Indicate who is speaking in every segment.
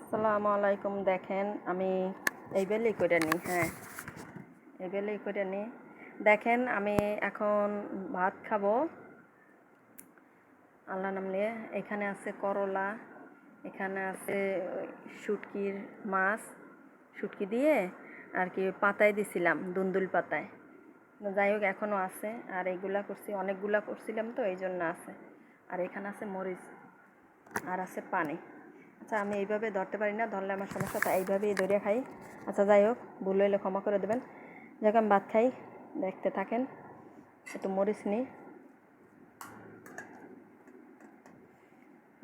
Speaker 1: আসসালামু আলাইকুম, দেখেন আমি এই বেলেই করে নিই হ্যাঁ। এই বেলেই করে নিই। দেখেন আমি এখন ভাত খাব। আল্লাহ নাম নিয়ে। এখানে আছে করলা, এখানে আছে শুটকির মাছ। শুটকি দিয়ে আর কি পাতায় দিছিলাম, দুন্দুল পাতায়। যাই হোক এখনও আছে। আর এইগুলা করছি, অনেকগুলা করছিলাম তো এই জন্য আছে। আর এখানে আছে মরিচ, আর আছে পানি। আচ্ছা আমি এইভাবে ধরতে পারি না, ধরলে আমার সমস্যা তাই এইভাবেই ধরে খাই। আচ্ছা যাই হোক, ভুল হইলে ক্ষমা করে দেবেন। যাক, আমি ভাত খাই, দেখতে থাকেন। একটু মরিচ নিই।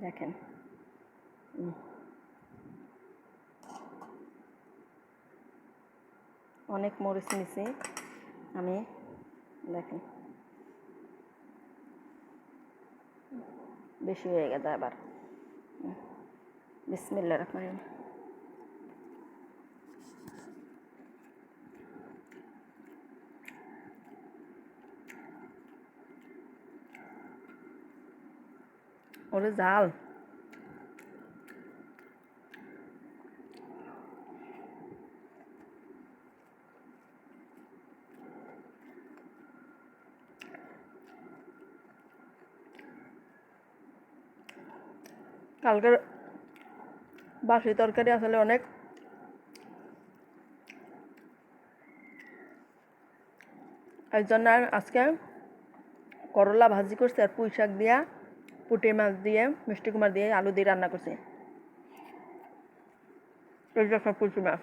Speaker 1: দেখেন। অনেক মরিচ নিছি আমি, দেখেন। বেশি হয়ে গেছে আবার। বিসমিল্লা রহমান রহিম। ওরে জাল কালকের বাসি তরকারি আসলে অনেক এই জন্য আজকে করলা ভাজি করছি আর পুঁই শাক দিয়া, পুটি মাছ দিয়ে, মিষ্টি কুমার দিয়ে, আলু দিয়ে রান্না করছি। এই যে পুঁটি মাছ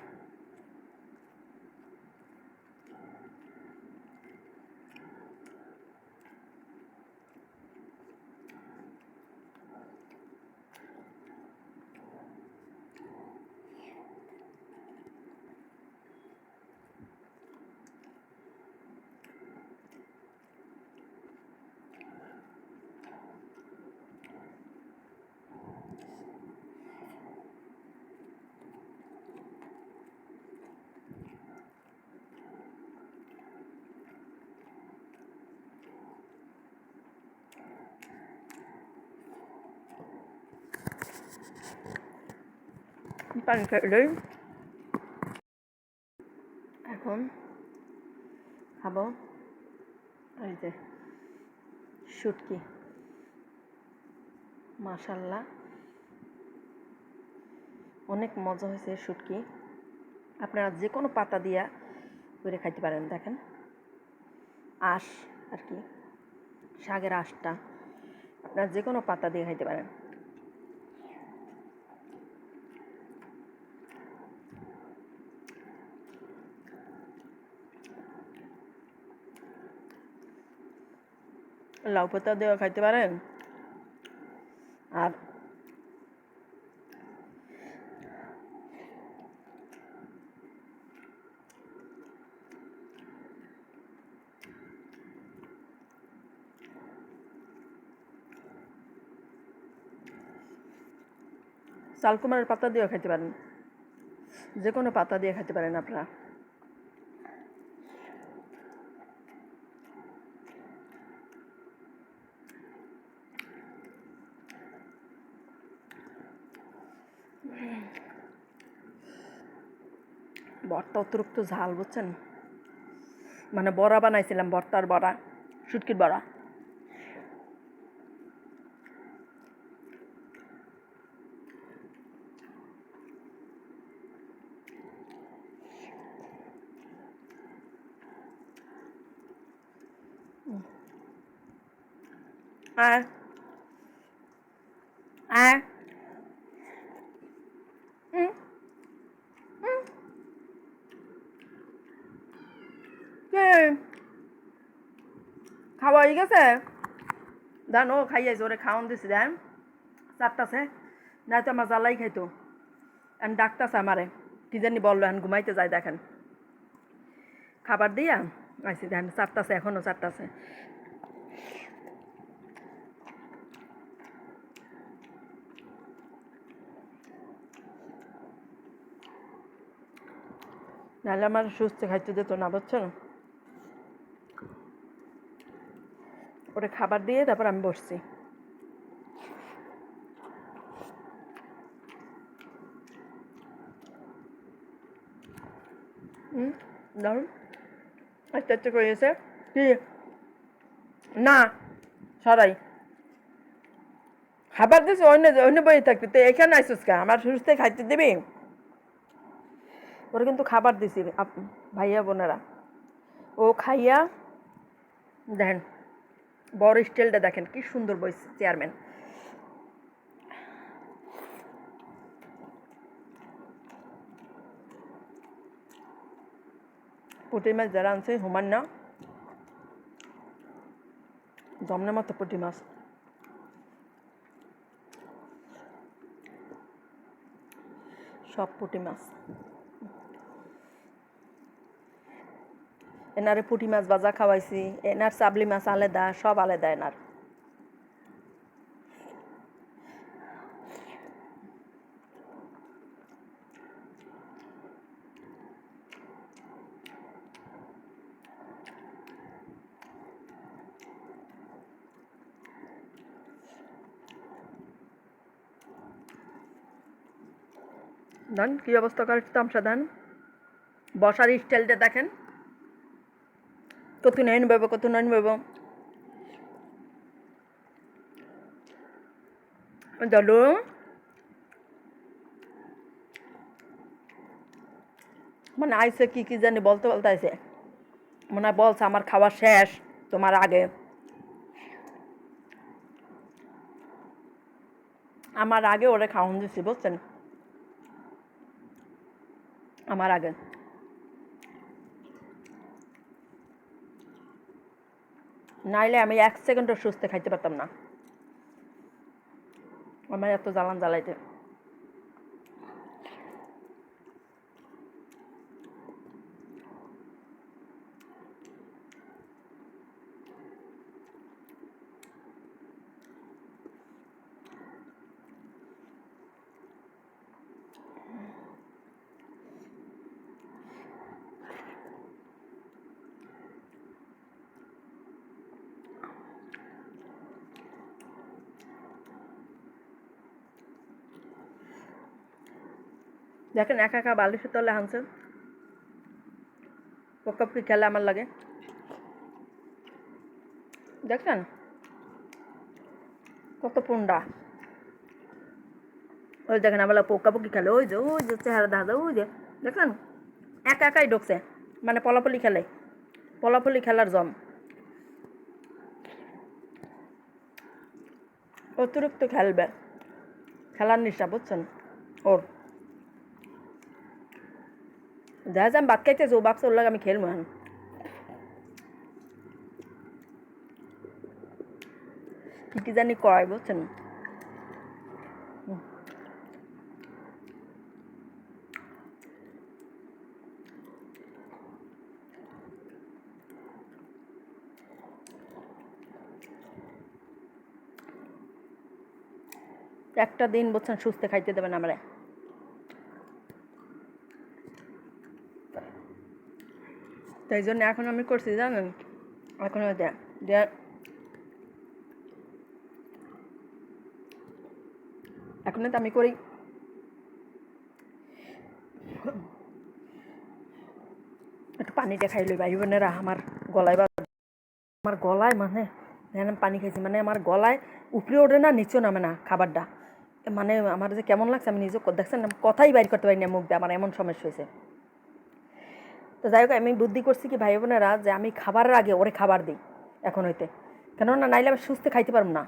Speaker 1: পানি খেলেই এখন খাব। এই যে, শুটকি। মাশাল্লাহ। অনেক মজা হয়েছে শুটকি। আপনারা যে কোনো পাতা দিয়া করে খাইতে পারেন, দেখেন। আঁশ আর কি, শাকের আঁশটা। আপনারা যে কোনো পাতা দিয়ে খাইতে পারেন। লাউ পাতা দিয়ে খাইতে পারেন। আর চালকুমারের পাতা দিয়েও খাইতে পারেন। যে কোনো পাতা দিয়ে খাইতে পারেন আপনারা। বরটা অতিরিক্ত ঝাল বুঝছেন? মানে বড়া বানাইছিলাম বর্তার বড়া শুটকির বড়া। আর? আর কে খাওয়া হয়ে গেছে? দেন, ও খাইয়াছে ওরে খাওয়ান দিছি, দেন। চারটাছে নাই তো আমার জ্বালাই খাইতো। এখন ডাকতাছে আমারে, কি জানি বলল এখন ঘুমাইতে যায়, দেখেন। খাবার দিয়া আইসি দেখেন চারটাছে এখনও চারটাছে নাহলে আমার সুস্থ খাইতে দিত না, বুঝছেন? ওরে খাবার দিয়ে তারপর আমি বসছি। হুম আস্তে করে গেছে কি? না, সরাই। খাবার দিয়েছে, অন্য অন্য বই থাকবে। তো এখানে আইসুস কে? আমার সুস্থ খাইতে দিবি? ওরা কিন্তু খাবার দিছি ভাইয়া, বোনেরা। ও খাইয়া, দেন। বড় স্টাইলটা দেখেন, কি সুন্দর বই চেয়ারম্যান পুঁটি মাছ যারা আনছে হুমান না? জমনে মতো পুঁটি মাছ। সব পুঁটি মাছ। এনারে পুঁটি মাছ ভাজা খাওয়াইছি, এনার চাবলি মাছ আলাদা, সব আলাদা এনার। দেন, কি অবস্থা? করে তামসা দেন। বসার স্টাইলটা দেখেন। কত বাবু কত নয়ন বাবু দাদু মানে আইসে কি কি জানি বলতে বলতে আইসে মনে হয় বলছে আমার খাওয়া শেষ, তোমার আগে। আমার আগে ওরে খাওয়ান দিছি, বুঝছেন? আমার আগে। নাইলে আমি এক সেকেন্ডও সুস্থ খাইতে পারতাম না। আমার এত জ্বালান জ্বালাইতে দেখেন একা একা বালিশের তলে হানছে পোকাপকি খেলে আমার লাগে। দেখছেন? কত পুন্ডা। ওই দেখেন আমার পোকাপকি খেলে। ওই যে ওই যে চেহারা দেখা যায়, ওই যে। দেখছেন? একা একাই ঢুকছে। মানে পলাপলি খেলে। পলাপলি খেলার জম। অতিরিক্ত খেলবে। খেলার নিশা বুঝছেন? ওর। যায় আমি ভাত খাইতেছি ও বাপসা ওর লাগে আমি খেলব এখন। কি জানি কয়, বুঝছেন? একটা দিন, বুঝছেন, সুস্থ খাইতে দেবেন আমরা। তাই জন্য এখন আমি করছি, জানেন? এখন ওই যে যে এখন তো আমি করি। একটু পানিটা খাইলি ভাই বোনেরা, আমার গলায় বা আমার গলায় মানে আমি পানি খাইছি মানে আমার গলায় উপরে ওঠে না, নিচেও নামে না খাবারটা। মানে আমার যে কেমন লাগছে, আমি নিজে দেখছেন কথাই বাইর করতে পারি না মুখ দিয়ে, আমার এমন সমস্যা হয়েছে। তো যাই হোক, আমি বুদ্ধি করছি কি ভাই বোনেরা যে আমি খাবারের আগে ওরে খাবার দিই এখন হইতে। কেননা নাইলে আমি সুস্থ খাইতে পারব না।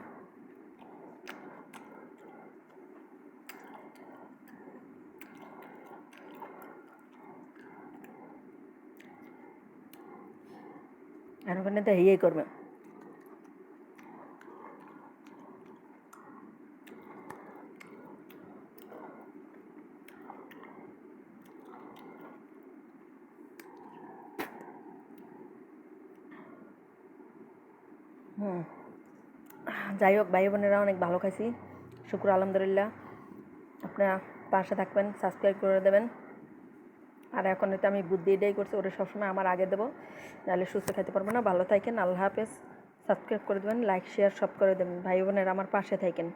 Speaker 1: এখন তো হেয়েই করবে হুম যাই হোক, ভাই বোনেরা অনেক ভালো খাইছি। শুক্র, আলহামদুলিল্লাহ। আপনারা পাশে থাকবেন সাবস্ক্রাইব করে দেবেন। আর এখন হয়তো আমি বুদ্ধি এটাই করছি ওটা সবসময় আমার আগে দেবো। নাহলে সুস্থ খেতে পারব না। ভালো থাকেন, আল্লাহ হাফেজ। সাবস্ক্রাইব করে দেবেন লাইক শেয়ার সব করে দেবেন। ভাই বোনেরা আমার পাশে থাকেন।